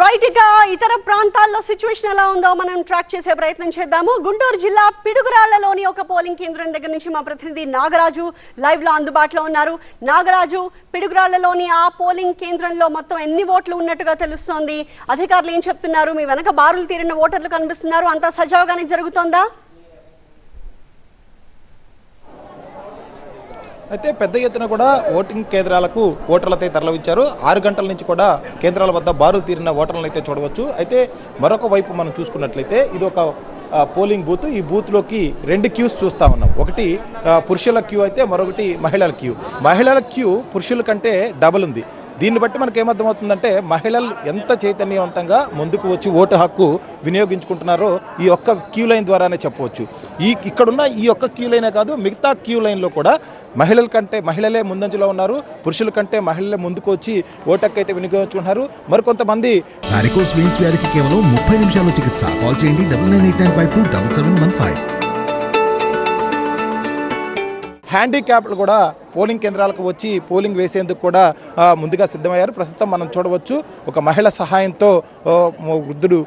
Right ఇక ఇతర ప్రాంతాల్లో సిచ్యువేషన్ ఎలా ఉందో మనం ట్రాక్ చేసే ప్రయత్నం చేద్దాము. గుంటూరు జిల్లా పిడుగురాళ్ళలోని ఒక పోలింగ్ కేంద్రం దగ్గర నుంచి మా ప్రతినిధి నాగరాజు లైవ్లో అందుబాటులో ఉన్నారు. నాగరాజు పిడుగురాళ్ళలోని ఆ పోలింగ్ కేంద్రంలో మొత్తం ఎన్ని ఓట్లు ఉన్నట్టుగా తెలుస్తోంది? అధికారులు ఏం చెప్తున్నారు? మీ వెనక బారులు తీరిన ఓటర్లు కనిపిస్తున్నారు. అంతా సజావుగానే జరుగుతోందా? అయితే పెద్ద ఎత్తున కూడా ఓటింగ్ కేంద్రాలకు ఓటర్లతో తరలించారు. ఆరు గంటల నుంచి కూడా కేంద్రాల వద్ద బారులు తీరిన ఓటర్లను అయితే చూడవచ్చు. అయితే మరొక వైపు మనం చూసుకున్నట్లయితే ఇది ఒక పోలింగ్ బూత్. ఈ బూత్లోకి రెండు క్యూస్ చూస్తా ఉన్నాం. ఒకటి పురుషుల క్యూ అయితే మరొకటి మహిళల క్యూ. మహిళల క్యూ పురుషుల కంటే డబుల్ ఉంది. దీన్ని బట్టి మనకు ఏమర్థమవుతుందంటే మహిళలు ఎంత చైతన్యవంతంగా ముందుకు వచ్చి ఓటు హక్కు వినియోగించుకుంటున్నారో ఈ ఒక్క క్యూ లైన్ ద్వారానే చెప్పవచ్చు. ఈ ఇక్కడున్న ఈ ఒక్క క్యూ లైనే కాదు మిగతా క్యూ లైన్లో కూడా మహిళల కంటే మహిళలే ముందంజలో ఉన్నారు పురుషుల కంటే మహిళలే ముందుకు వచ్చి ఓటు హక్కు అయితే వినియోగించుకుంటున్నారు. మరికొంతమంది వారికోస్ వెయిన్స్ వ్యాధికి కేవలం ముప్పై నిమిషాల్లో చికిత్స. కాల్ చేయండి double nine eight nine five two double seven one five. హ్యాండిక్యాప్లు కూడా పోలింగ్ కేంద్రాలకు వచ్చి పోలింగ్ వేసేందుకు కూడా ముందుగా సిద్ధమయ్యారు. ప్రస్తుతం మనం చూడవచ్చు ఒక మహిళ సహాయంతో వృద్ధుడు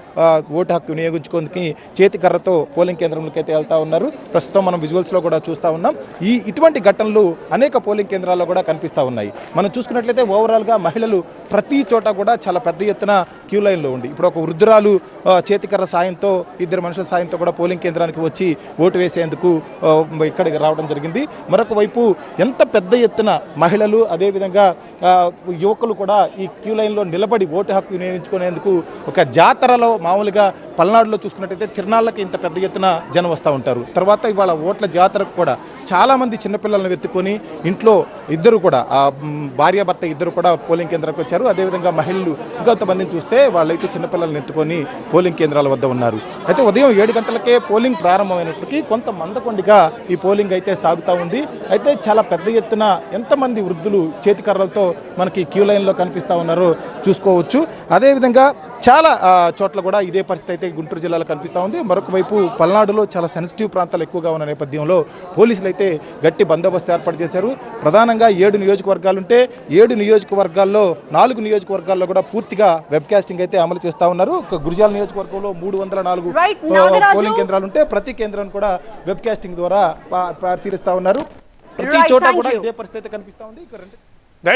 ఓటు హక్కు వినియోగించుకోనికి చేతి కర్రతో పోలింగ్ కేంద్రంలోకి అయితే వెళ్తా ఉన్నారు. ప్రస్తుతం మనం విజువల్స్లో కూడా చూస్తూ ఉన్నాం. ఈ ఇటువంటి ఘటనలు అనేక పోలింగ్ కేంద్రాల్లో కూడా కనిపిస్తూ ఉన్నాయి. మనం చూసుకున్నట్లయితే ఓవరాల్గా మహిళలు ప్రతి చోట కూడా చాలా పెద్ద ఎత్తున క్యూ లైన్లో ఉంది ఇప్పుడు ఒక వృద్ధురాలు చేతికర్ర సాయంతో ఇద్దరు మనుషుల సాయంతో కూడా పోలింగ్ కేంద్రానికి వచ్చి ఓటు వేసేందుకు ఇక్కడికి రావడం జరిగింది. మరొక వైపు ఎంత పెద్ద ఎత్తున మహిళలు అదేవిధంగా యువకులు కూడా ఈ క్యూ లైన్లో నిలబడి ఓటు హక్కు వినియోగించుకునేందుకు ఒక జాతరలో మామూలుగా పల్నాడులో చూసుకున్నట్టయితే తిరునాళ్ళకి ఇంత పెద్ద ఎత్తున జనం వస్తూ ఉంటారు. తర్వాత ఇవాళ ఓట్ల జాతరకు కూడా చాలామంది చిన్నపిల్లలను వెతుక్కొని ఇంట్లో ఇద్దరు కూడా ఆ, భార్యాభర్త ఇద్దరు కూడా పోలింగ్ కేంద్రానికి వచ్చారు. అదేవిధంగా మహిళలు ఇంకొంతమందిని చూస్తే వాళ్ళైతే చిన్నపిల్లలను ఎత్తుకొని పోలింగ్ కేంద్రాల వద్ద ఉన్నారు. అయితే ఉదయం ఏడు గంటలకే పోలింగ్ ప్రారంభమైనప్పటికీ కొంత మందకొండిగా ఈ పోలింగ్ అయితే సాగుతూ ఉంది. అయితే చాలా పెద్ద ఎత్తున ఎంతమంది వృద్ధులు చేతి కర్రలతో మనకి క్యూ లైన్లో కనిపిస్తూ ఉన్నారో చూసుకోవచ్చు. అదేవిధంగా చాలా చోట్ల కూడా ఇదే పరిస్థితి అయితే గుంటూరు జిల్లాలో కనిపిస్తూ ఉంది. మరొక వైపు పల్నాడులో చాలా సెన్సిటివ్ ప్రాంతాలు ఎక్కువగా ఉన్న నేపథ్యంలో పోలీసులు అయితే గట్టి బందోబస్తు ఏర్పాటు చేశారు. ప్రధానంగా ఏడు నియోజకవర్గాలు ఉంటే ఏడు నియోజకవర్గాల్లో నాలుగు నియోజకవర్గాల్లో కూడా పూర్తిగా వెబ్ కాస్టింగ్ అయితే అమలు చేస్తూ ఉన్నారు. గురిజాల నియోజకవర్గంలో మూడు వందల నాలుగు. పోలింగ్ కేంద్రాలు ఉంటే ప్రతి కేంద్రాన్ని కూడా వెబ్ కాస్టింగ్ ద్వారా పరిశీలిస్తా ఉన్నారు. ప్రతి చోట కూడా. ఇదే పరిస్థితి కనిపిస్తా ఉంది ఇక రెండు